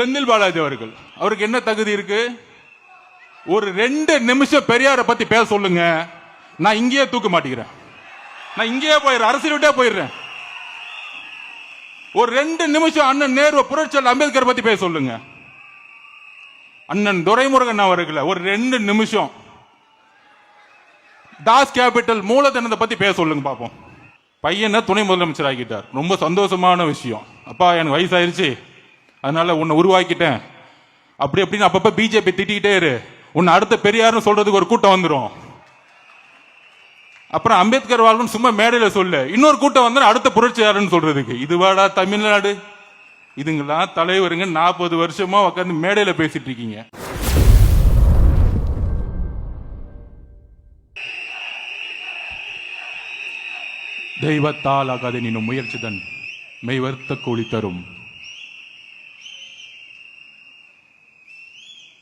செந்தில் பாலாஜி அவர்கள். அவருக்கு என்ன தகுதி இருக்கு? ஒரு ரெண்டு நிமிஷம் பெரியாரை பத்தி பேச சொல்லுங்க. நான் இங்கேயே தூக்க மாட்டேங்கிறேன். நான் இங்கேயே போயிடுறேன். அரசியல் விட்டே போயிடுறேன். ஒரு ரெண்டு நிமிஷம் அண்ணன் நேரு புரட்சியாளர் அம்பேத்கர் பத்தி பேச சொல்லுங்க. அண்ணன் துரைமுருகன் அவர்களை ஒரு ரெண்டு நிமிஷம். தாஸ் கேபிட்டல் மூலதனத்தை பத்தி பேச சொல்லுங்க பாப்போம். பையனை துணை முதலமைச்சர் ஆகிட்டார் ரொம்ப சந்தோஷமான விஷயம். அப்பா எனக்கு வயசாயிருச்சு. அதனால உன்னை உருவாக்கிட்டேன். அப்படி அப்படின்னு அப்பப்ப பிஜேபி திட்டிக்கிட்டே இரு. உன்னை அடுத்த பெரியார்னு சொல்றதுக்கு ஒரு கூட்டம் வந்துடும் அப்புறம் அம்பேத்கர் வாழ்வுன்னு சும்மா மேடையில் சொல்லு. இன்னொரு கூட்டம் வந்து அடுத்த புரட்சியாளர்னு சொல்றதுக்கு. இதுவாடா தமிழ்நாடு. இதுங்களா தலைவருங்க நாற்பது வருஷமா உட்காந்து மேடையில் பேசிட்டு இருக்கீங்க. தெய்வத்தால் ஆகாது நின்னும் முயற்சிதன் மெய்வர்த்த கூலி தரும்.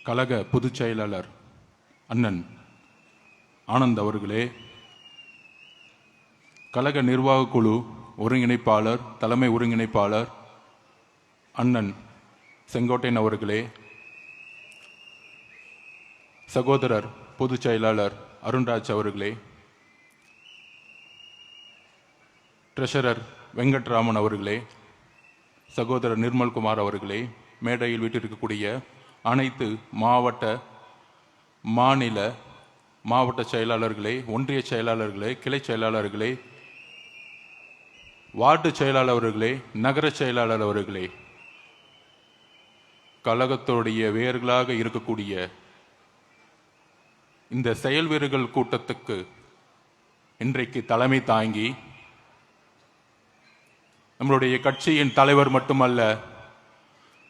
கழக பொதுச் செயலாளர் அண்ணன் ஆனந்த் அவர்களே கழக நிர்வாக குழு ஒருங்கிணைப்பாளர் தலைமை ஒருங்கிணைப்பாளர் அண்ணன் செங்கோட்டையன் அவர்களே சகோதரர் பொதுச் செயலாளர் அருண்ராஜ் அவர்களே ட்ரெஷரர் வெங்கட்ராமன் அவர்களே சகோதரர் நிர்மல்குமார் அவர்களே மேடையில் வீட்டிருக்கக்கூடிய அனைத்து மாவட்ட மாநில மாவட்ட செயலாளர்களே ஒன்றிய செயலாளர்களே கிளை செயலாளர்களே வார்டு செயலாளர் அவர்களே நகர செயலாளர் அவர்களே கழகத்துடைய வேர்களாக இருக்கக்கூடிய இந்த செயல் வீரர்கள் கூட்டத்துக்கு இன்றைக்கு தலைமை தாங்கி நம்மளுடைய கட்சியின் தலைவர் மட்டுமல்ல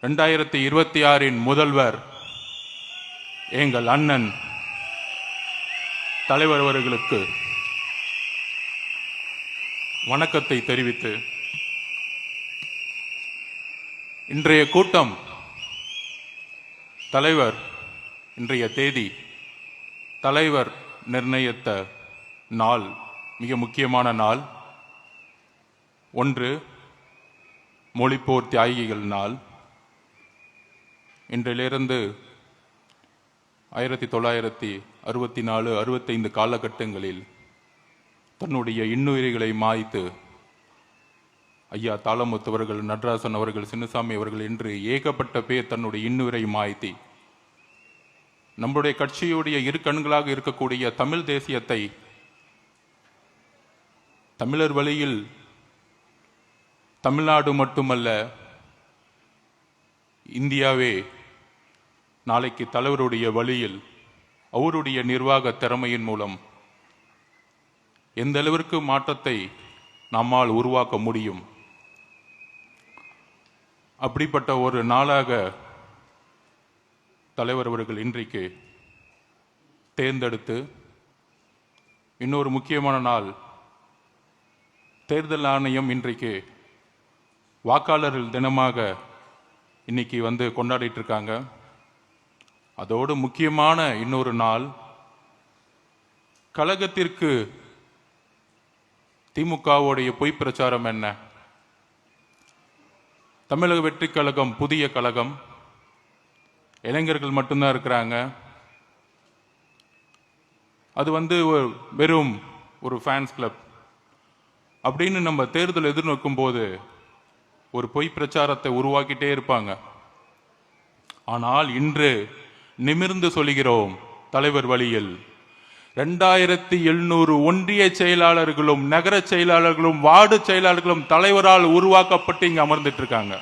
ரெண்டாயிரத்தி இருபத்தி ஆறின் முதல்வர் எங்கள் அண்ணன் தலைவர் அவர்களுக்கு வணக்கத்தை தெரிவித்து இன்றைய கூட்டம் தலைவர் இன்றைய தேதி தலைவர் நிர்ணயித்த நாள் மிக முக்கியமான நாள். ஒன்று மொழிப்போர் தியாகிகள் நாள். இன்றிலிருந்து ஆயிரத்தி தொள்ளாயிரத்தி அறுபத்தி நாலு அறுபத்தைந்து காலகட்டங்களில் தன்னுடைய இன்னுயிரிகளை மாய்த்து ஐயா தாளமுத்தவர்கள் நடராசன் அவர்கள் சின்னசாமி அவர்கள் என்று ஏகப்பட்ட பேர் தன்னுடைய இன்னுயிரை மாய்த்தி நம்முடைய கட்சியுடைய இரு கண்களாக இருக்கக்கூடிய தமிழ் தேசியத்தை தமிழர் வழியில் தமிழ்நாடு மட்டுமல்ல இந்தியாவே நாளைக்கு தலைவருடைய வழியில் அவருடைய நிர்வாக திறமையின் மூலம் எந்த அளவிற்கு மாற்றத்தை நம்மால் உருவாக்க முடியும்? அப்படிப்பட்ட ஒரு நாளாக தலைவர் அவர்கள் இன்றைக்கு தேர்ந்தெடுத்து இன்னொரு முக்கியமான நாள் தேர்தல் ஆணையம் இன்றைக்கு வாக்காளர்கள் தினமாக இன்னைக்கு வந்து கொண்டாடிட்டு இருக்காங்க. அதோடு முக்கியமான இன்னொரு நாள் கழகத்திற்கு திமுகவுடைய பொய் பிரச்சாரம் என்ன? தமிழக வெற்றி கழகம் புதிய கழகம். இளைஞர்கள் மட்டும்தான் இருக்கிறாங்க. அது வந்து ஒரு வெறும் ஒரு ஃபேன்ஸ் கிளப் அப்படின்னு நம்ம தேர்தல் எதிர்நோக்கும் போது ஒரு பொய் பிரச்சாரத்தை உருவாக்கிட்டே இருப்பாங்க. ஆனால் இன்று நிமிர்ந்து சொல்கிறோம் தலைவர் வழியில். ரெண்டாயிரத்தி எழுநூறு ஒன்றிய செயலாளர்களும் நகர செயலாளர்களும் வார்டு செயலாளர்களும் தலைவரால் உருவாக்கப்பட்டு இங்க அமர்ந்துட்டு இருக்காங்க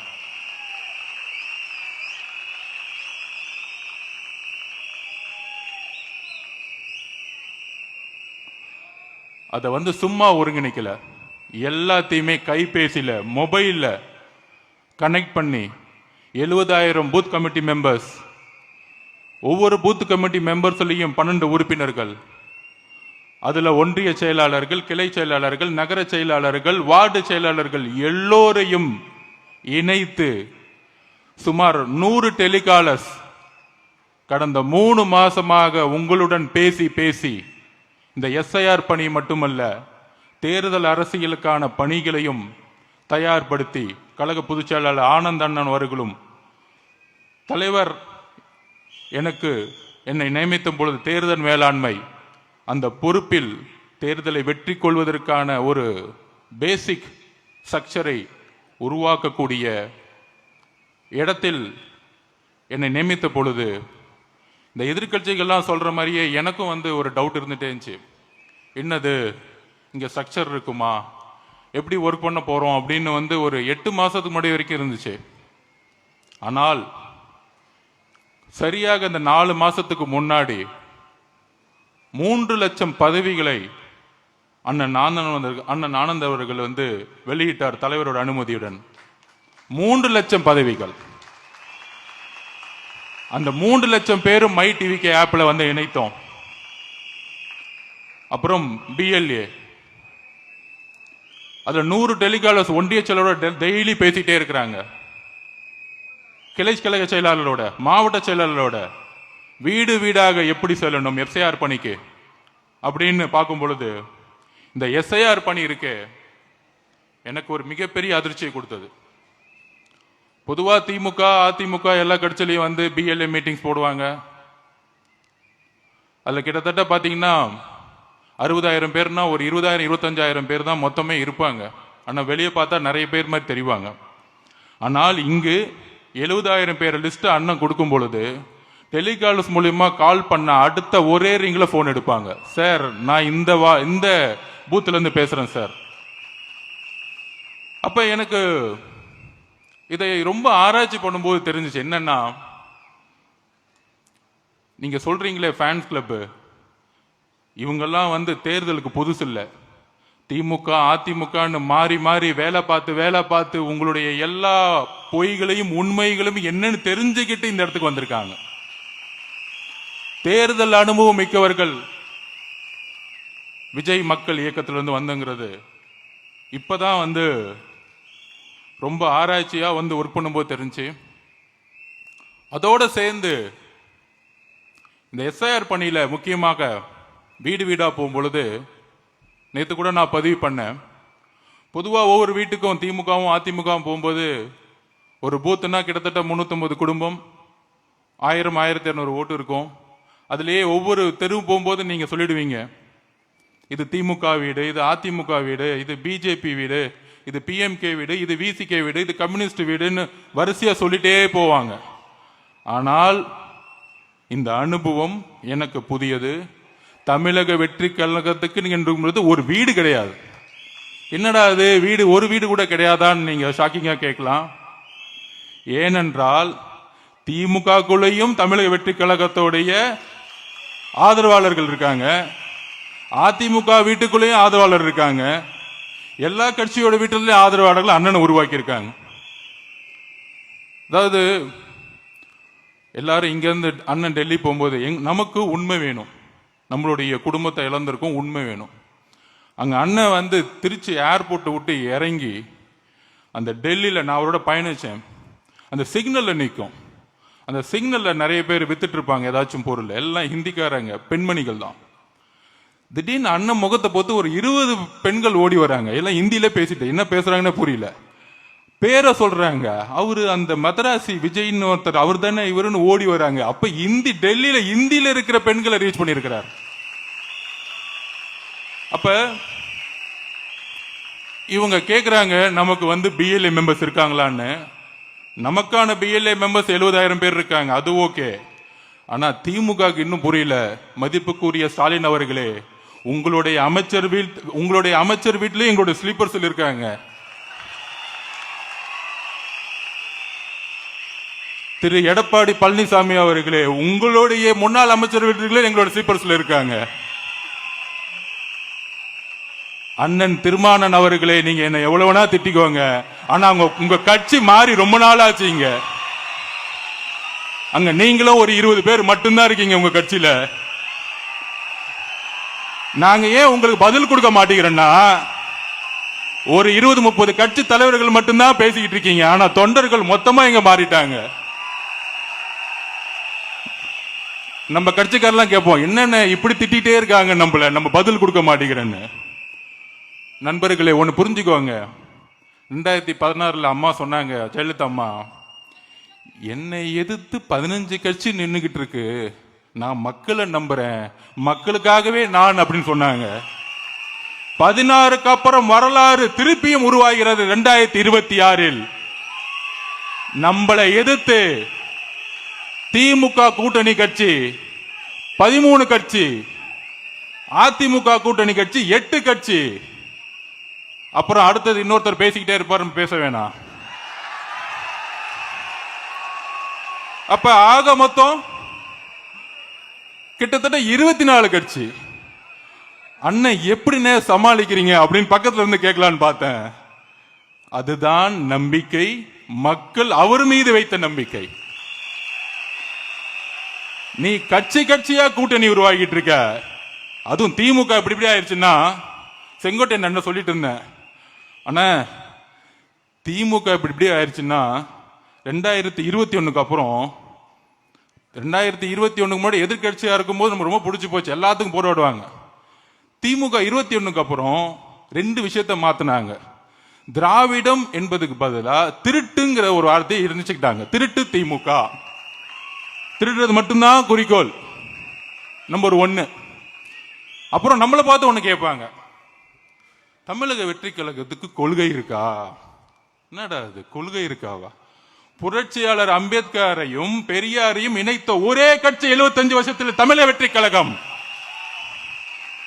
அதை வந்து சும்மா ஒருங்கிணைக்கல. எல்லாத்தையுமே கைபேசியில் மொபைலில் கனெக்ட் பண்ணி எழுபதாயிரம் பூத் கமிட்டி மெம்பர்ஸ் ஒவ்வொரு பூத் கமிட்டி மெம்பர்ஸ்லையும் பன்னெண்டு உறுப்பினர்கள். அதில் ஒன்றிய செயலாளர்கள் கிளை செயலாளர்கள் நகர செயலாளர்கள் வார்டு செயலாளர்கள் எல்லோரையும் இணைத்து சுமார் நூறு டெலிகாலர்ஸ் கடந்த மூணு மாசமாக உங்களுடன் பேசி பேசி இந்த எஸ்ஐஆர் பணி மட்டுமல்ல தேர்தல் அரசியலுக்கான பணிகளையும் தயார்படுத்தி கழக பொதுச் செயலாளர் ஆனந்த் அண்ணன் அவர்களும் தலைவர் எனக்கு என்னை நியமித்தும் பொழுது தேர்தல் மேலாண்மை அந்த பொறுப்பில் தேர்தலை வெற்றி கொள்வதற்கான ஒரு பேசிக் ஸ்ட்ரக்சரை உருவாக்கக்கூடிய இடத்தில் என்னை நியமித்த பொழுது இந்த எதிர்க்கட்சிகள்லாம் சொல்கிற மாதிரியே எனக்கும் வந்து ஒரு டவுட் இருந்துகிட்டே இருந்துச்சு. என்னது இங்கே ஸ்ட்ரக்சர் இருக்குமா? எப்படி ஒர்க் பண்ண போகிறோம் அப்படின்னு வந்து ஒரு எட்டு மாதத்துக்கு முன்னாடி வரைக்கும் இருந்துச்சு. ஆனால் சரியாக இந்த நாலு மாசத்துக்கு முன்னாடி மூன்று லட்சம் பதவிகளை அண்ணன் ஆனந்த் அண்ணன் ஆனந்த் அவர்கள் வந்து வெளியிட்டார் தலைவரோட அனுமதியுடன். மூன்று லட்சம் பதவிகள். அந்த மூன்று லட்சம் பேரும் மை டிவிகே ஆப்ல வந்து இணைத்தோம். அப்புறம் பிஎல்ஏ அதுல நூறு டெலிகாலர்ஸ் ஒன்றிய செயலரோட டெய்லி பேசிட்டே இருக்கிறாங்க. கிளை கழக செயலாளரோட மாவட்ட செயலாளரோட வீடு வீடாக எப்படி செல்லணும் எஸ்ஐஆர் பணிக்கு அப்படின்னு பார்க்கும் பொழுது இந்த எஸ்ஐஆர் பணி இருக்கே எனக்கு ஒரு மிகப்பெரிய அதிர்ச்சியை கொடுத்தது. பொதுவாக திமுக அதிமுக எல்லா கட்சியிலையும் வந்து பிஎல்ஏ மீட்டிங்ஸ் போடுவாங்க. அதில் கிட்டத்தட்ட பார்த்தீங்கன்னா அறுபதாயிரம் பேர்னா ஒரு இருபதாயிரம் இருபத்தஞ்சாயிரம் பேர் தான் மொத்தமே இருப்பாங்க. ஆனால் வெளியே பார்த்தா நிறைய பேர் மாதிரி தெரிவாங்க. ஆனால் இங்கு எழுபதாயிரம் பேர் லிஸ்ட்டு அண்ணன் கொடுக்கும் பொழுது டெலிகால்ஸ் மூலியமா கால் பண்ண அடுத்த ஒரே ரிங்கில் ஃபோன் எடுப்பாங்க. சார் நான் இந்த வா இந்த பூத்துலேருந்து பேசுகிறேன் சார் அப்போ எனக்கு இதை ரொம்ப ஆராய்ச்சி பண்ணும்போது தெரிஞ்சிச்சு என்னன்னா நீங்கள் சொல்கிறீங்களே ஃபேன்ஸ் கிளப்பு இவங்கெல்லாம் வந்து தேர்தலுக்கு புதுசு இல்லை திமுக அதிமுகன்னு மாறி மாறி வேலை பார்த்து வேலை பார்த்து உங்களுடைய எல்லா பொய்களையும் உண்மைகளையும் என்னன்னு தெரிஞ்சுக்கிட்டு இந்த இடத்துக்கு வந்திருக்காங்க. தேர்தல் அனுபவம் மிக்கவர்கள் விஜய் மக்கள் இயக்கத்திலிருந்து வந்துங்கிறது இப்பதான் வந்து ரொம்ப ஆராய்ச்சியா வந்து ஒர்க் பண்ணும்போது தெரிஞ்சு அதோட சேர்ந்து இந்த எஸ்ஐஆர் பணியில முக்கியமாக வீடு வீடா போகும் பொழுது நேற்று கூட நான் பதிவு பண்ணேன். பொதுவாக ஒவ்வொரு வீட்டுக்கும் திமுகவும் அதிமுகவும் போகும்போது ஒரு பூத்துனா கிட்டத்தட்ட 350 குடும்பம் ஆயிரம் ஆயிரத்தி இரநூறு ஓட்டு இருக்கும். அதுலேயே ஒவ்வொரு தெருவும் போகும்போது நீங்கள் சொல்லிடுவீங்க. இது திமுக வீடு இது அதிமுக வீடு இது பிஜேபி வீடு இது பிஎம்கே வீடு இது விசிகே வீடு இது கம்யூனிஸ்ட் வீடுன்னு வரிசையாக சொல்லிட்டே போவாங்க. ஆனால் இந்த அனுபவம் எனக்கு புதியது. தமிழக வெற்றி கழகத்துக்கு நீங்க ஒரு வீடு கிடையாது. என்னடா அது வீடு ஒரு வீடு கூட கிடையாதான்னு நீங்கள் ஷாக்கிங்காக கேட்கலாம். ஏனென்றால் திமுகக்குள்ளேயும் தமிழக வெற்றி கழகத்தோடைய ஆதரவாளர்கள் இருக்காங்க. அதிமுக வீட்டுக்குள்ளேயும் ஆதரவாளர் இருக்காங்க. எல்லா கட்சியோட வீட்டிலையும் ஆதரவாளர்கள் அண்ணனை உருவாக்கியிருக்காங்க. அதாவது எல்லாரும் இங்கேருந்து அண்ணன் டெல்லி போகும்போது எங் நமக்கு உண்மை வேணும். நம்மளுடைய குடும்பத்தை இழந்திருக்கும் உண்மை வேணும். அங்கே அண்ணன் வந்து திருச்சி ஏர்போர்ட்டை விட்டு இறங்கி அந்த டெல்லியில் நான் அவரோட பயணிச்சேன். அந்த சிக்னலில் நிற்கும் அந்த சிக்னலில் நிறைய பேர் வித்துட்டு இருப்பாங்க ஏதாச்சும் பொருள். எல்லாம் ஹிந்திக்காரங்க பெண்மணிகள் தான். திடீர்னு அண்ணன் முகத்தை பார்த்து ஒரு இருபது பெண்கள் ஓடி வராங்க. எல்லாம் ஹிந்தியிலே பேசிட்டு என்ன பேசுகிறாங்கன்னே புரியல. பேரை சொல்றாங்க. அவரு அந்த மதராசி விஜய்னு ஒருத்தர் அவர் தானே இவருன்னு ஓடி வராங்க. அப்ப இந்தி டெல்லியில இந்தியில இருக்கிற பெண்களை ரீச் பண்ணியிருக்கிறார். அப்ப இவங்க கேட்குறாங்க நமக்கு வந்து பிஎல்ஏ மெம்பர்ஸ் இருக்காங்களான்னு. நமக்கான பிஎல்ஏ மெம்பர்ஸ் எழுபதாயிரம் பேர் இருக்காங்க அது ஓகே. ஆனால் திமுகக்கு இன்னும் புரியல. மதிப்புக்குரிய ஸ்டாலின் அவர்களே உங்களுடைய அமைச்சர் வீட் உங்களுடைய அமைச்சர் வீட்டிலே எங்களுடைய ஸ்லீப்பர்ஸில் இருக்காங்க. திரு எடப்பாடி பழனிசாமி அவர்களே உங்களுடைய முன்னாள் அமைச்சர் வீட்டுகளே எங்களோட ஸ்லீப்பர்ஸ்ல இருக்காங்க. அண்ணன் திருமானன் அவர்களே நீங்க என்ன எவ்வளவுனா திட்டிக்கோங்க. ஆனா உங்க உங்க கட்சி மாறி ரொம்ப நாள் ஆச்சுங்க அங்க நீங்களும் ஒரு இருபது பேர் மட்டும்தான் இருக்கீங்க உங்க கட்சியில. நாங்க ஏன் உங்களுக்கு பதில் கொடுக்க மாட்டேங்கிறோம்னா ஒரு இருபது முப்பது கட்சி தலைவர்கள் மட்டும்தான் பேசிக்கிட்டு இருக்கீங்க. ஆனா தொண்டர்கள் மொத்தமா இங்க மாறிட்டாங்க. நம்ம கட்சிக்காரெல்லாம் கேட்போம் என்னென்ன இப்படி திட்டிகிட்டே இருக்காங்க நம்மள? நம்ம பதில் கொடுக்க மாட்டேங்கிறேன்னு. நண்பர்களே ஒன்று புரிஞ்சுக்கோங்க. ரெண்டாயிரத்தி பதினாறில் அம்மா சொன்னாங்க ஜெயலலிதா அம்மா என்னை எதிர்த்து பதினஞ்சு கட்சி நின்றுக்கிட்டு இருக்கு. நான் மக்களை நம்புறேன். மக்களுக்காகவே நான் அப்படின்னு சொன்னாங்க. பதினாறுக்கு அப்புறம் வரலாறு திருப்பியும் உருவாகிறது ரெண்டாயிரத்தி இருபத்தி ஆறில். நம்மளை எதிர்த்து திமுக கூட்டணி கட்சி பதிமூணு கட்சி அதிமுக கூட்டணி கட்சி எட்டு கட்சி. அப்புறம் அடுத்தது இன்னொருத்தர் பேசிக்கிட்டே இருப்பாரு பேச வேணாம். அப்ப ஆக மொத்தம் கிட்டத்தட்ட இருபத்தி நாலு கட்சி அண்ணன் எப்படிண்ணே சமாளிக்கிறீங்க அப்படின்னு பக்கத்துல இருந்து கேட்கலான்னு பார்த்தேன். அதுதான் நம்பிக்கை. மக்கள் அவர் மீது வைத்த நம்பிக்கை. நீ கட்சி கட்சியா கூட்டணி உருவாகிட்டு இருக்க அதுவும் திமுக இப்படி இப்படி ஆயிடுச்சுன்னா செங்கோட்டையன் என்ன சொல்லிட்டு இருந்தேன்? அண்ணா திமுக இப்படி இப்படி ஆயிடுச்சுன்னா ரெண்டாயிரத்தி இருபத்தி ஒண்ணுக்கு அப்புறம் ரெண்டாயிரத்தி இருபத்தி ஒண்ணுக்கு முன்னாடி எதிர்கட்சியா இருக்கும்போது நம்ம ரொம்ப பிடிச்சி போச்சு. எல்லாத்துக்கும் போராடுவாங்க. திமுக இருபத்தி ஒண்ணுக்கு அப்புறம் ரெண்டு விஷயத்த மாத்தினாங்க. திராவிடம் என்பதுக்கு பதிலாக திருட்டுங்கிற ஒரு வார்த்தையை இருந்துச்சுக்கிட்டாங்க. திருட்டு திமுக. திருடுறது மட்டும்தான் குறிக்கோள். நம்பர் ஒன்று அப்புறம் நம்மளை பார்த்து ஒன்று கேட்பாங்க. தமிழக வெற்றி கழகத்துக்கு கொள்கை இருக்கா? என்னடா அது கொள்கை இருக்காவா? புரட்சியாளர் அம்பேத்கரையும் பெரியாரையும் இணைத்த ஒரே கட்சி 75 வருஷத்தில் தமிழக வெற்றி கழகம்.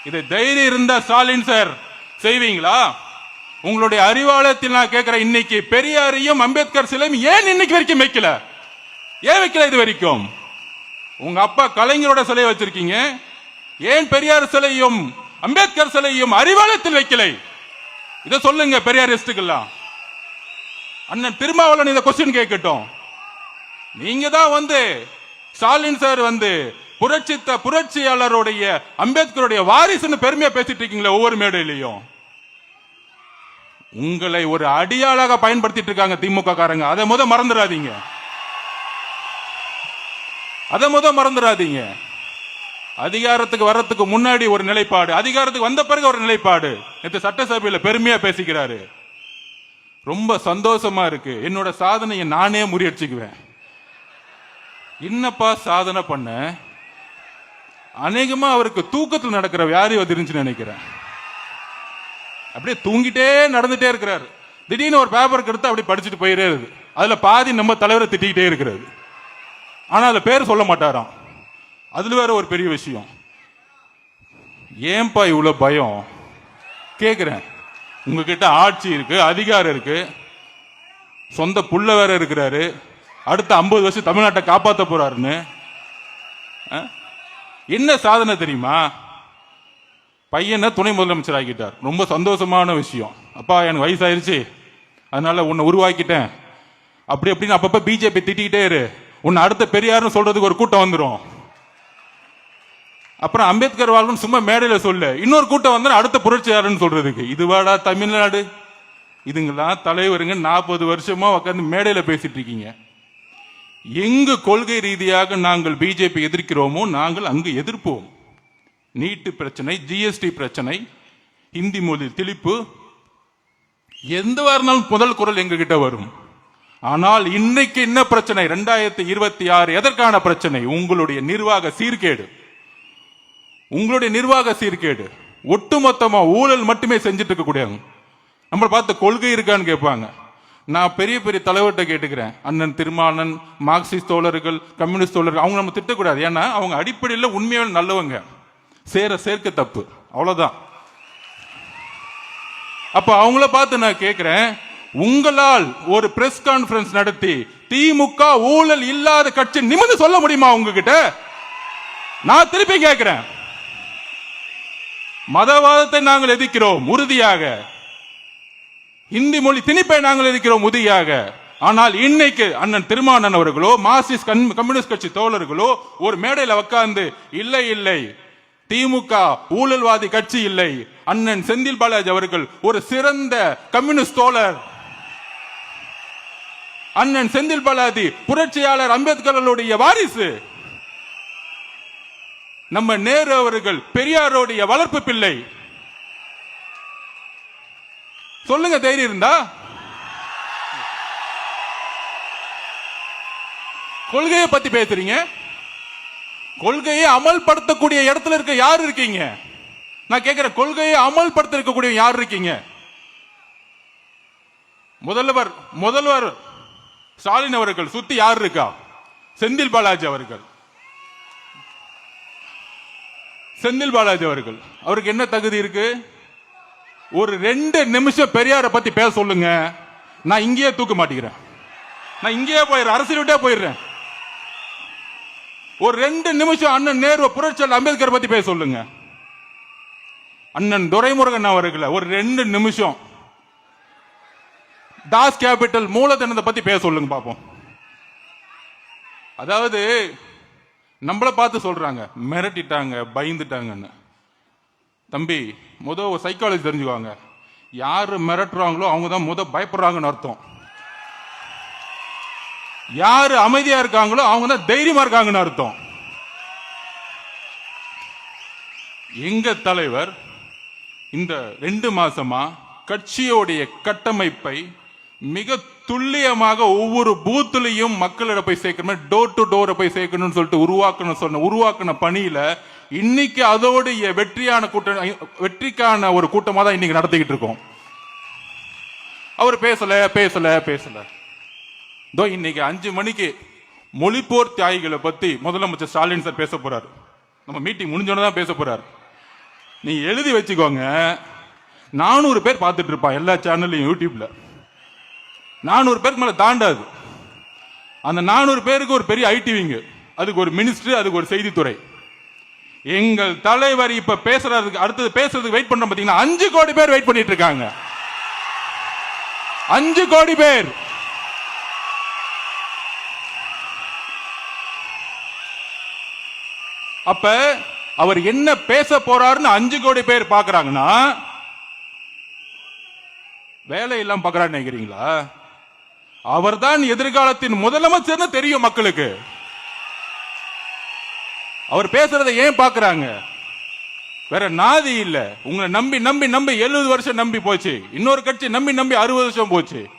இது தைரியம் இருந்தா ஸ்டாலின் சார் செய்வீங்களா? உங்களுடைய அறிவாளத்தில் நான் கேட்கிறேன் இன்னைக்கு பெரியாரையும் அம்பேத்கர் சிலையும் ஏன் இன்னைக்கு வரைக்கும் வைக்கல? ஏன் வைக்கல இது வரைக்கும்? உங்க அப்பா கலைஞரோட சிலையை வச்சிருக்கீங்க. ஏன் பெரியார் சிலையும் அம்பேத்கர் சிலையும் அறிவாலயத்தில் வைக்கலை? இதை சொல்லுங்க பெரியாரிஸ்டுக்கெல்லாம் அண்ணன் திருமாவளவன் இந்த கொஸ்டின் கேட்கட்டும். நீங்க தான் வந்து ஸ்டாலின் சார் வந்து புரட்சித்த புரட்சியாளருடைய அம்பேத்கருடைய வாரிசுன்னு பெருமையா பேசிட்டு இருக்கீங்களே ஒவ்வொரு மேடையிலையும். உங்களை ஒரு அடியாளாக பயன்படுத்திட்டு இருக்காங்க திமுக காரங்க அதை முத மறந்துடாதீங்க. அதை முத மறந்துடாதீங்க. அதிகாரத்துக்கு வர்றதுக்கு முன்னாடி ஒரு நிலைப்பாடு. அதிகாரத்துக்கு வந்த பிறகு ஒரு நிலைப்பாடு. நேற்று சட்டசபையில் பெருமையா பேசிக்கிறாரு. ரொம்ப சந்தோஷமா இருக்கு. என்னோட சாதனையை நானே முறியடிச்சுக்குவேன். என்னப்பா சாதனை பண்ண? அநேகமா அவருக்கு தூக்கத்தில் நடக்கிற வியாதி வந்துருந்துச்சுன்னு நினைக்கிறேன். அப்படியே தூங்கிட்டே நடந்துட்டே இருக்கிறாரு. திடீர்னு ஒரு பேப்பருக்கு எடுத்து அப்படி படிச்சுட்டு போயிட்டே இருக்கு அதுல பாதி நம்ம தலைவரை திட்டிக்கிட்டே இருக்கிறது. ஆனால் அதில் பேர் சொல்ல மாட்டாராம். அதில் வேற ஒரு பெரிய விஷயம். ஏன்பா இவ்வளோ பயம்? கேட்குறேன் உங்ககிட்ட ஆட்சி இருக்கு அதிகாரம் இருக்கு. சொந்த புள்ள வேற இருக்கிறாரு. அடுத்த ஐம்பது வருஷம் தமிழ்நாட்டை காப்பாற்ற போறாருன்னு. என்ன சாதனை தெரியுமா? பையனை துணை முதலமைச்சர் ஆகிட்டார் ரொம்ப சந்தோஷமான விஷயம். அப்பா எனக்கு வயசாயிருச்சு. அதனால உன்னை உருவாக்கிட்டேன். அப்படி அப்படின்னு அப்பப்போ பிஜேபி திட்டிக்கிட்டே இரு. உன்னை அடுத்த பெரியார்னு சொல்றதுக்கு ஒரு கூட்டம் வந்துடும் அப்புறம் அம்பேத்கர் வாழ்வுன்னு சும்மா மேடையில் சொல்லு. இன்னொரு கூட்டம் வந்து அடுத்த புரட்சியாளர்னு சொல்றதுக்கு. இதுவாடா தமிழ்நாடு. இதுங்களாம் தலைவருங்க நாற்பது வருஷமா உட்காந்து மேடையில் பேசிட்டு இருக்கீங்க. எங்கு கொள்கை ரீதியாக நாங்கள் பிஜேபி எதிர்க்கிறோமோ நாங்கள் அங்கு எதிர்ப்போம். நீட்டு பிரச்சனை ஜிஎஸ்டி பிரச்சனை ஹிந்தி மொழி திணிப்பு எந்த இருந்தாலும் முதல் குரல் எங்ககிட்ட வரும். ஆனால் இன்னைக்கு என்ன பிரச்சனை? ரெண்டாயிரத்தி இருபத்தி ஆறு எதற்கான பிரச்சனை? உங்களுடைய நிர்வாக சீர்கேடு. உங்களுடைய நிர்வாக சீர்கேடு. ஒட்டுமொத்தமா ஊழல் மட்டுமே செஞ்சுட்டு இருக்க கூடியவங்க. நம்மளை பார்த்து கொள்கை இருக்கான்னு கேட்பாங்க. நான் பெரிய பெரிய தலைவர்கிட்ட கேட்டுக்கிறேன். அண்ணன் திருமானன் மார்க்சிஸ்ட் தோழர்கள் கம்யூனிஸ்ட் தோழர்கள் அவங்க நம்ம திட்டக்கூடாது. ஏன்னா அவங்க அடிப்படையில் உண்மையான நல்லவங்க. சேர சேர்க்க தப்பு. அவ்வளோதான் அப்போ அவங்கள பார்த்து நான் கேட்குறேன். உங்களால் ஒரு பிரஸ் கான்ஃபரன்ஸ் நடத்தி திமுக ஊழல் இல்லாத கட்சி நிமிர்ந்து சொல்ல முடியுமா உங்ககிட்ட? நான் திருப்பி கேட்கிறேன். மதவாதத்தை நாங்கள் எதிர்க்கிறோம் உறுதியாக. ஹிந்தி மொழி திணிப்பை நாங்கள் எதிர்க்கிறோம் உறுதியாக. ஆனால் இன்னைக்கு அண்ணன் திருமானன் அவர்களோ மார்க்சிஸ்ட் கம்யூனிஸ்ட் கட்சி தோழர்களோ ஒரு மேடையில் உட்கார்ந்து இல்லை இல்லை திமுக ஊழல்வாதி கட்சி இல்லை. அண்ணன் செந்தில் பாலாஜி அவர்கள் ஒரு சிறந்த கம்யூனிஸ்ட் தோழர். அண்ணன் செந்தில் பாலாஜி புரட்சியாளர் அம்பேத்கர்களுடைய வாரிசு. நம்ம நேரு அவர்கள் பெரியாருடைய வளர்ப்பு பிள்ளை. சொல்லுங்க தைரியம் இருந்தா? கொள்கையை பத்தி பேசுறீங்க? கொள்கையை அமல்படுத்தக்கூடிய இடத்துல இருக்க யார் இருக்கீங்க? நான் கேட்கிறேன் கொள்கையை அமல்படுத்த இருக்கக்கூடிய யார் இருக்கீங்க? முதல்வர் முதல்வர் ஸ்டாலின் அவர்கள் சுத்தி யார் இருக்கா? செந்தில் பாலாஜி அவர்கள். செந்தில் பாலாஜி அவர்கள். அவருக்கு என்ன தகுதி இருக்கு? ஒரு ரெண்டு நிமிஷம் பெரியாரை பத்தி பேச சொல்லுங்க. நான் இங்கேயே தூக்க மாட்டேங்கிறேன். நான் இங்கேயே போயிடுறேன். அரசியல் விட்டே போயிடுறேன். ஒரு ரெண்டு நிமிஷம் அண்ணன் நேரு புரட்சியாளர் அம்பேத்கர் பத்தி பேச சொல்லுங்க. அண்ணன் துரைமுருகன் அவர்களை ஒரு ரெண்டு நிமிஷம் தாஸ் கேபிட்டல் மூலதனத்தை பத்தி பேச சொல்லுங்க பார்ப்போம் அதாவது நம்மள பார்த்து சொல்றாங்க மிரட்டிட்டாங்க பயந்துட்டாங்கன்னு. தம்பி முத ஒரு சைக்காலஜி தெரிஞ்சுக்குவாங்க. யாரு மிரட்டுறாங்களோ அவங்க தான் முத பயப்படுறாங்கன்னு அர்த்தம். யாரு அமைதியா இருக்காங்களோ அவங்க தான் தைரியமா இருக்காங்கன்னு அர்த்தம். எங்க தலைவர் இந்த ரெண்டு மாசமா கட்சியோடைய கட்டமைப்பை மிக துல்லியமாக ஒவ்வொரு பூத்துலையும் மக்களிட போய் சேர்க்கணும் டோர் டு டோரை போய் சேர்க்கணும்னு சொல்லிட்டு உருவாக்கணும் சொன்ன உருவாக்கின பணியில இன்னைக்கு அதோடைய வெற்றியான கூட்டம் வெற்றிக்கான ஒரு கூட்டமாக தான் இன்னைக்கு நடத்திக்கிட்டு இருக்கோம். அவர் பேசல பேசல பேசல. இதோ இன்னைக்கு அஞ்சு மணிக்கு மொழிப்போர் தியாகிகளை பத்தி முதலமைச்சர் ஸ்டாலின் சார் பேச போறார். நம்ம மீட்டிங் முடிஞ்சோன்னு தான் பேச போறார். நீ எழுதி வச்சுக்கோங்க. நானூறு பேர் பார்த்துட்டு இருப்பான் எல்லா சேனல்லையும் யூடியூப்ல நானூறு பேருக்கு மேலே தாண்டாது அந்த நானூறு பேருக்கு ஒரு பெரிய ஐடி விங்கு அதுக்கு ஒரு மினிஸ்டர் அதுக்கு ஒரு செய்தித்துறை. எங்கள் தலைவர் இப்ப பேசுறதுக்கு அடுத்தது பேசுறதுக்கு வெயிட் பண்றோம் பாத்தீங்கன்னா அஞ்சு கோடி பேர் வெயிட் பண்ணிட்டு இருக்காங்க. அஞ்சு கோடி பேர். அப்ப அவர் என்ன பேச போறாருன்னு அஞ்சு கோடி பேர் பாக்குறாங்கன்னா வேலையெல்லாம் பாக்குறாரு நினைக்கிறீங்களா? அவர்தான் எதிர்காலத்தின் முதலமைச்சர்னு தெரியும் மக்களுக்கு. அவர் பேசுறதை ஏன் பாக்குறாங்க? வேற நாதி இல்ல. உங்களை நம்பி நம்பி நம்பி எழுபது வருஷம் நம்பி போச்சு. இன்னொரு கட்சி நம்பி நம்பி அறுபது வருஷம் போச்சு.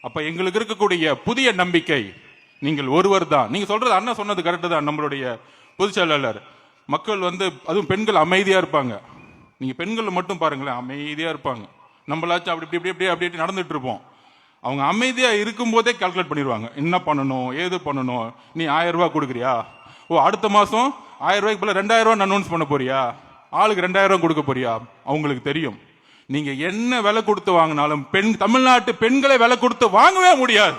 அப்ப எங்களுக்கு இருக்கக்கூடிய புதிய நம்பிக்கை நீங்கள் ஒருவர் தான். நீங்க சொல்றது அண்ணா சொன்னது கரெக்டு தான் நம்மளுடைய பொதுச் செயலாளர். மக்கள் வந்து அதுவும் பெண்கள் அமைதியா இருப்பாங்க. நீங்க பெண்கள் மட்டும் பாருங்களேன் அமைதியா இருப்பாங்க. நம்மளாச்சும் அப்படி இப்படி இப்படி அப்படி இப்படி நடந்துட்டு இருப்போம். அவங்க அமைதியாக இருக்கும்போதே கால்குலேட் பண்ணிடுவாங்க. என்ன பண்ணணும்? ஏது பண்ணணும்? நீ ஆயிரம் ரூபா கொடுக்குறியா? ஓ அடுத்த மாதம் ஆயிரம் ரூபாய்க்கு போல ரெண்டாயிரம் ரூபா அனௌன்ஸ் பண்ண போறியா? ஆளுக்கு ரெண்டாயிரம் ரூபா கொடுக்க போறியா? அவங்களுக்கு தெரியும். நீங்க என்ன விலை கொடுத்து வாங்கினாலும் பெண் தமிழ்நாட்டு பெண்களை விலை கொடுத்து வாங்கவே முடியாது.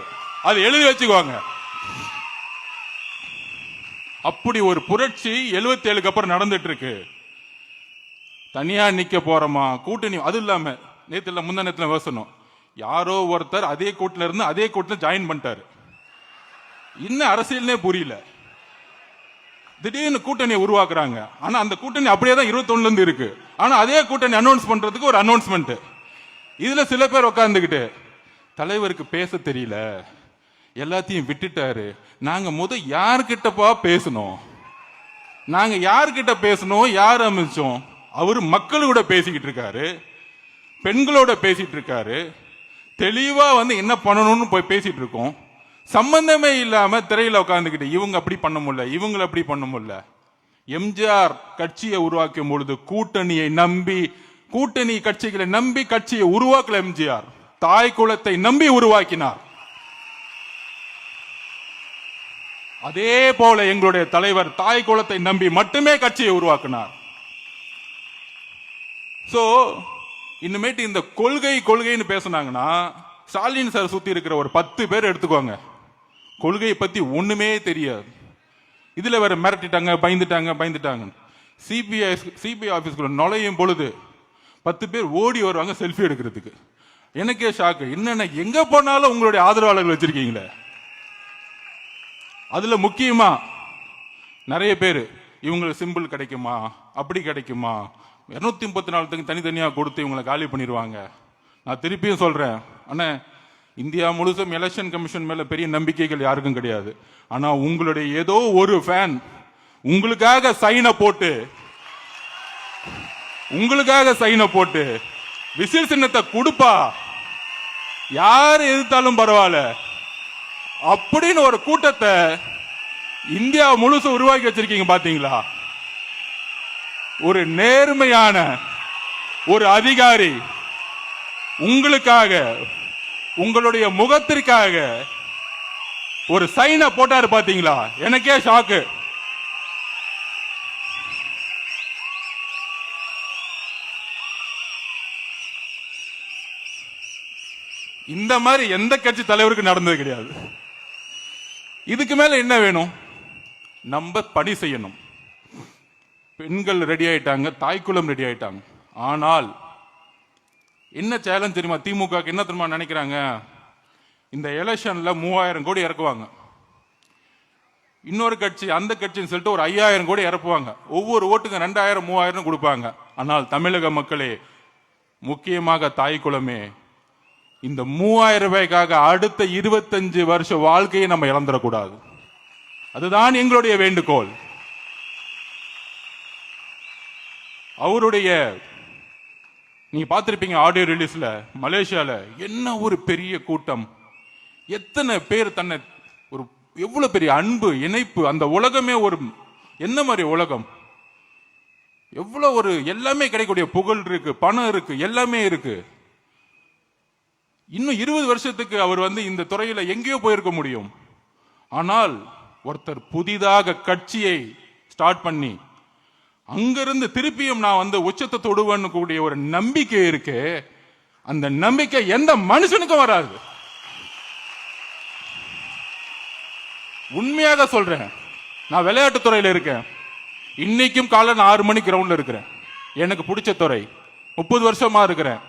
அது எழுதி வச்சுக்குவாங்க. அப்படி ஒரு புரட்சி 77 ஏழுக்கு அப்புறம் நடந்துட்டு இருக்கு தனியா நிக்க போறோமா? கூட்டணி அது இல்லாம நேத்துல இல்லை முந்தா நேத்துல பேசணும் யாரோ ஒருத்தர் அதே கூட்டில இருந்து அதே கூட்டில ஜாயின் பண்ணிட்டாரு. இன்னும் அரசியல்னே புரியல. திடீர்னு கூட்டணியை உருவாக்குறாங்க. ஆனா அந்த கூட்டணி அப்படியே தான் 21 இருந்து இருக்கு. ஆனா அதே கூட்டணி அனௌன்ஸ் பண்றதுக்கு ஒரு அனௌன்ஸ்மெண்ட் இதுல சில பேர் உட்காந்துக்கிட்டு தலைவருக்கு பேச தெரியல. எல்லாத்தையும் விட்டுட்டாரு. நாங்க முத யார்கிட்டப்பா பேசணும்? நாங்க யார்கிட்ட பேசணும்? யார் அமைச்சோம்? அவர் மக்களோட பேசிக்கிட்டு இருக்காரு. பெண்களோட பேசிட்டு இருக்காரு. தெளிவாக வந்து என்ன பண்ணணும்னு போய் பேசிட்டு இருக்கோம். சம்பந்தமே இல்லாமல் திரையில் உட்காந்துக்கிட்டு இவங்க அப்படி பண்ண முடியல இவங்களை அப்படி பண்ண முடியல. எம்ஜிஆர் கட்சியை உருவாக்கும் பொழுது கூட்டணியை நம்பி கூட்டணி கட்சிகளை நம்பி கட்சியை உருவாக்கல எம்ஜிஆர். தாய் குலத்தை நம்பி உருவாக்கினார். அதே போல எங்களுடைய தலைவர் தாய் குலத்தை நம்பி மட்டுமே கட்சியை உருவாக்கினார். சோ இனிமேட்டு இந்த கொள்கை கொள்கைன்னு பேசுனாங்கன்னா ஸ்டாலின் சார் சுத்தி இருக்கிற ஒரு பத்து பேர் எடுத்துக்கோங்க. கொள்கையை பத்தி ஒண்ணுமே தெரியாது. இதுல வேற மிரட்டிட்டாங்க பயந்துட்டாங்க பயந்துட்டாங்க சிபிஐ சிபிஐ ஆஃபீஸ்க்குள்ள நுழையும் பொழுது பத்து பேர் ஓடி வருவாங்க செல்ஃபி எடுக்கிறதுக்கு. எனக்கே ஷாக்கு என்னென்ன எங்க போனாலும் உங்களுடைய ஆதரவாளர்கள் வச்சிருக்கீங்களே? அதுல முக்கியமா நிறைய பேர் இவங்களுக்கு சிம்பிள் கிடைக்குமா அப்படி கிடைக்குமா இரநூத்தி முப்பத்தி நாலு தனித்தனியாக கொடுத்து இவங்களை காலி பண்ணிடுவாங்க. நான் திருப்பியும் சொல்கிறேன் அண்ணே இந்தியா முழுசும் எலெக்ஷன் கமிஷன் மேலே பெரிய நம்பிக்கைகள் யாருக்கும் கிடையாது. ஆனால் உங்களுடைய ஏதோ ஒரு ஃபேன் உங்களுக்காக சைனை போட்டு உங்களுக்காக சைனை போட்டு விசில் சின்னத்தை கொடுப்பா. யார் எதிர்த்தாலும் பரவாயில்ல. அப்படின்னு ஒரு கூட்டத்தை இந்தியா முழுசும் உருவாக்கி வச்சிருக்கீங்க பாத்தீங்களா? ஒரு நேர்மையான ஒரு அதிகாரி உங்களுக்காக உங்களுடைய முகத்திற்காக ஒரு சைனை போட்டாரு பாத்தீங்களா? எனக்கே ஷாக்கு இந்த மாதிரி எந்த கட்சி தலைவருக்கு நடந்தது கிடையாது. இதுக்கு மேல என்ன வேணும்? நம்ம பணி செய்யணும். பெண்கள் ரெடி ஆயிட்டாங்க தாய்க்குளம் ரெடி ஆயிட்டாங்க. ஆனால் என்ன சேலஞ்ச் தெரியுமா? திமுக என்ன தெரியுமா நினைக்கிறாங்க? இந்த எலெக்ஷன்ல மூவாயிரம் கோடி இறக்குவாங்க. இன்னொரு கட்சி அந்த கட்சின்னு சொல்லிட்டு ஒரு ஐயாயிரம் கோடி இறப்புவாங்க. ஒவ்வொரு ஓட்டுக்கு ரெண்டாயிரம் மூவாயிரம் கொடுப்பாங்க. ஆனால் தமிழக மக்களே முக்கியமாக தாய்க்குளமே இந்த மூவாயிரம் ரூபாய்க்காக அடுத்த இருபத்தஞ்சு வருஷ வாழ்க்கையை நம்ம இழந்துடக்கூடாது. அதுதான் எங்களுடைய வேண்டுகோள். அவருடைய நீங்க பார்த்துருப்பீங்க ஆடியோ ரிலீஸ்ல மலேசியால என்ன ஒரு பெரிய கூட்டம். எத்தனை பேர் தன்னை ஒரு எவ்வளவு பெரிய அன்பு இணைப்பு அந்த உலகமே ஒரு என்ன மாதிரி உலகம்? எவ்வளவு ஒரு எல்லாமே கிடைக்கக்கூடிய புகழ் இருக்கு பணம் இருக்கு எல்லாமே இருக்கு. இன்னும் இருபது வருஷத்துக்கு அவர் வந்து இந்த துறையில எங்கேயோ போயிருக்க முடியும். ஆனால் ஒருத்தர் புதிதாக கட்சியை ஸ்டார்ட் பண்ணி அங்கிருந்து திருப்பியும் நான் வந்து உச்சத்தை தொடுவேன்னு கூடிய ஒரு நம்பிக்கை இருக்கு அந்த நம்பிக்கை எந்த மனுஷனுக்கும் வராது. உண்மையாக சொல்றேன் நான் விளையாட்டு துறையில் இருக்கேன். இன்னைக்கும் காலை நான் ஆறு மணிக்கு கிரவுண்ட்ல இருக்கிறேன். எனக்கு பிடிச்ச துறை முப்பது வருஷமா இருக்கிறேன்.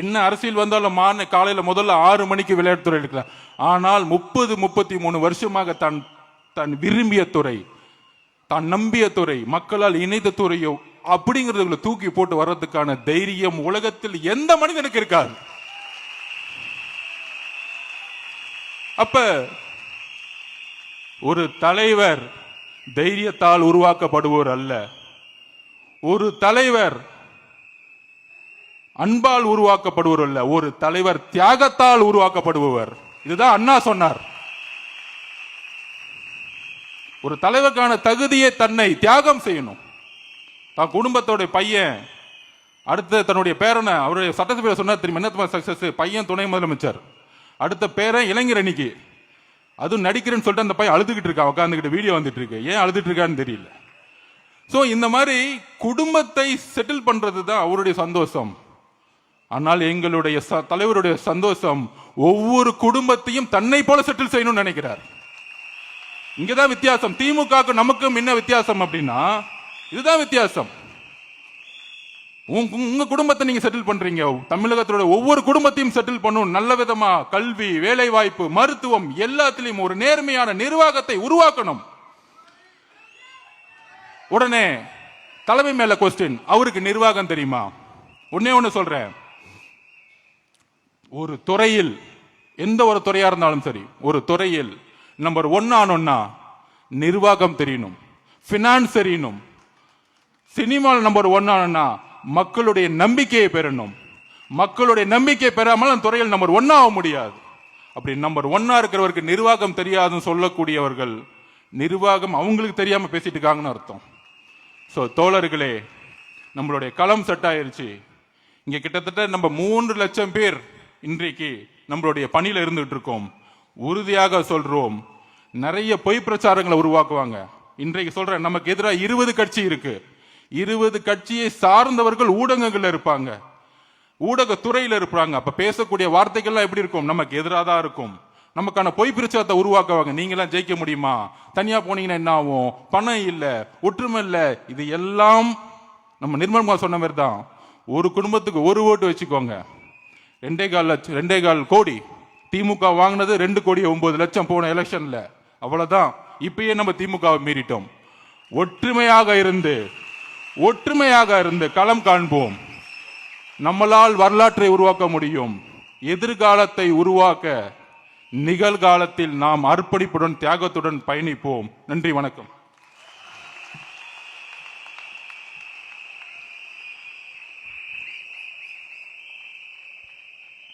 என்ன அரசியல் வந்தாலும் மாநில காலையில முதல்ல ஆறு மணிக்கு விளையாட்டு துறை இருக்கிறேன் ஆனால் முப்பது முப்பத்தி மூணு வருஷமாக தன் தன் விரும்பிய துறை தான் நம்பிய துறை மக்களால் இணைந்த துறையோ அப்படிங்கறதுல தூக்கி போட்டு வர்றதுக்கான தைரியம் உலகத்தில் எந்த மனிதனுக்கு இருக்காது. அப்ப ஒரு தலைவர் தைரியத்தால் உருவாக்கப்படுவோர் அல்ல. ஒரு தலைவர் அன்பால் உருவாக்கப்படுவோர் அல்ல. ஒரு தலைவர் தியாகத்தால் உருவாக்கப்படுபவர். இதுதான் அண்ணா சொன்னார். ஒரு தலைவருக்கான தகுதியை தன்னை தியாகம் செய்யணும். தான் குடும்பத்தோடைய பையன் அடுத்த தன்னுடைய பேரனை அவருடைய சட்டசபையில் சொன்னார் தெரியுமா என்ன சக்சஸ்? பையன் துணை முதலமைச்சர். அடுத்த பேரன் இளைஞர் அணிக்கு. அதுவும் நடிக்கிறேன்னு சொல்லிட்டு அந்த பையன் அழுதுகிட்டு இருக்கா உட்காந்துக்கிட்டு வீடியோ வந்துட்டு இருக்கு. ஏன் அழுதுட்டு இருக்கான்னு தெரியல. ஸோ இந்த மாதிரி குடும்பத்தை செட்டில் பண்ணுறது தான் அவருடைய சந்தோஷம். ஆனால் எங்களுடைய ச- தலைவருடைய சந்தோஷம் ஒவ்வொரு குடும்பத்தையும் தன்னை போல செட்டில் செய்யணும்னு நினைக்கிறார். இங்கதான் வித்தியாசம். திமுகவுக்கு நமக்கும் என்ன வித்தியாசம் அப்படின்னா இதுதான் வித்தியாசம். உங்க குடும்பத்தை நீங்க செட்டில் பண்றீங்க. தமிழகத்தோட ஒவ்வொரு குடும்பத்தையும் செட்டில் பண்ணும் நல்ல விதமா கல்வி வேலை வாய்ப்பு மருத்துவம் எல்லாத்திலையும் ஒரு நேர்மையான நிர்வாகத்தை உருவாக்கணும். உடனே தலைமை மேல கொஸ்டின் அவருக்கு நிர்வாகம் தெரியுமா? ஒன்னே ஒண்ணு சொல்றேன். ஒரு துறையில் எந்த ஒரு துறையா இருந்தாலும் சரி ஒரு துறையில் நம்பர் ஒன் நிர்வாகம் தெரியணும் பினான்ஸ் தெரியணும் சினிமாவில் நம்பர் ஒன் மக்களுடைய நம்பிக்கையை பெறணும் மக்களுடைய நம்பிக்கை பெறாமல் அந்த துறையில் நம்பர் ஒன்னா ஆக முடியாது அப்படி நம்பர் ஒன்னா இருக்கிறவருக்கு நிர்வாகம் தெரியாதுன்னு சொல்லக்கூடியவர்கள் நிர்வாகம் அவங்களுக்கு தெரியாம பேசிட்டு இருக்காங்கன்னு அர்த்தம் ஸோ தோழர்களே நம்மளுடைய களம் செட் ஆயிருச்சு. இங்க கிட்டத்தட்ட நம்ம மூன்று லட்சம் பேர் இன்றைக்கு நம்மளுடைய பணியில இருந்துகிட்டு இருக்கோம். உறுதியாக சொல்றோம். நிறைய பொய் பிரச்சாரங்களை உருவாக்குவாங்க. இன்றைக்கு சொல்றேன் நமக்கு எதிராக இருபது கட்சி இருக்கு. இருபது கட்சியை சார்ந்தவர்கள் ஊடகங்கள்ல இருப்பாங்க. ஊடகத்துறையில இருப்பாங்க. அப்ப பேசக்கூடிய வார்த்தைகள்லாம் எப்படி இருக்கும்? நமக்கு எதிராக தான் இருக்கும். நமக்கான பொய் பிரச்சாரத்தை உருவாக்குவாங்க. நீங்களாம் ஜெயிக்க முடியுமா? தனியா போனீங்கன்னா என்ன ஆகும்? பணம் இல்லை ஒற்றுமை இல்லை. இது எல்லாம் நம்ம நிர்மல்மா சொன்ன மாதிரி தான் ஒரு குடும்பத்துக்கு ஒரு ஓட்டு வச்சுக்கோங்க. ரெண்டே கால் லட்சம் ரெண்டே கால் கோடி. திமுக வாங்கினது ரெண்டு கோடி ஒன்பது லட்சம் போன எலெக்ஷன்ல. அவ்வளவுதான். இப்பயே நம்ம திமுகவை மீறிட்டோம். ஒற்றுமையாக இருந்து ஒற்றுமையாக இருந்து களம் காண்போம். நம்மளால் வரலாற்றை உருவாக்க முடியும். எதிர்காலத்தை உருவாக்க நிகழ்காலத்தில் நாம் அர்ப்பணிப்புடன் தியாகத்துடன் பயணிப்போம். நன்றி வணக்கம்.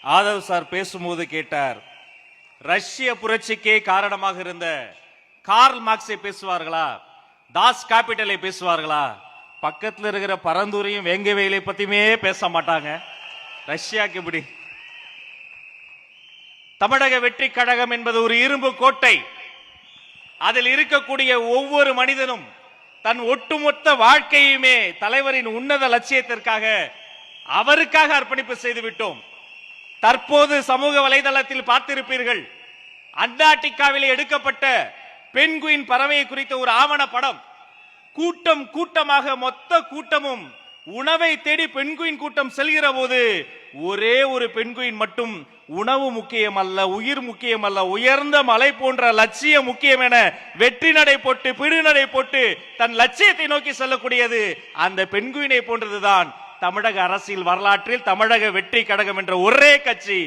ஆதவ் சார் பேசும்போது கேட்டார் ரஷ்ய புரட்சிக்கே காரணமாக இருந்த கார்ல் மார்க்ஸை பேசுவார்களா? தாஸ் கேபிட்டலை பேசுவார்களா? பக்கத்தில் இருக்கிற பரந்தூரையும் வெங்கவேலை பத்தியுமே பேச மாட்டாங்க. ரஷ்யாக்கு இப்படி தமிழக வெற்றி கழகம் என்பது ஒரு இரும்பு கோட்டை. அதில் இருக்கக்கூடிய ஒவ்வொரு மனிதனும் தன் ஒட்டுமொத்த வாழ்க்கையுமே தலைவரின் உன்னத லட்சியத்திற்காக அவருக்காக அர்ப்பணிப்பு செய்து விட்டோம். தற்போது சமூக வலைதளத்தில் பார்த்திருப்பீர்கள். அண்டார்டிகாவில் எடுக்கப்பட்ட பெண்குயின் பறவையை குறித்த ஒரு ஆவண படம். கூட்டம் கூட்டமாக மொத்த கூட்டமும் உணவை தேடி பெண்குயின் கூட்டம் செல்கிற போது ஒரே ஒரு பெண்குயின் மட்டும் உணவு முக்கியம் அல்ல உயிர் முக்கியம் அல்ல உயர்ந்த மலை போன்ற லட்சியம் முக்கியம் என வெற்றி நடை போட்டு பிடு நடை போட்டு தன் லட்சியத்தை நோக்கி செல்லக்கூடியது அந்த பெண்குயினை போன்றதுதான். தமிழக அரசியல் வரலாற்றில் தமிழக வெற்றி கழகம் என்ற ஒரே கட்சி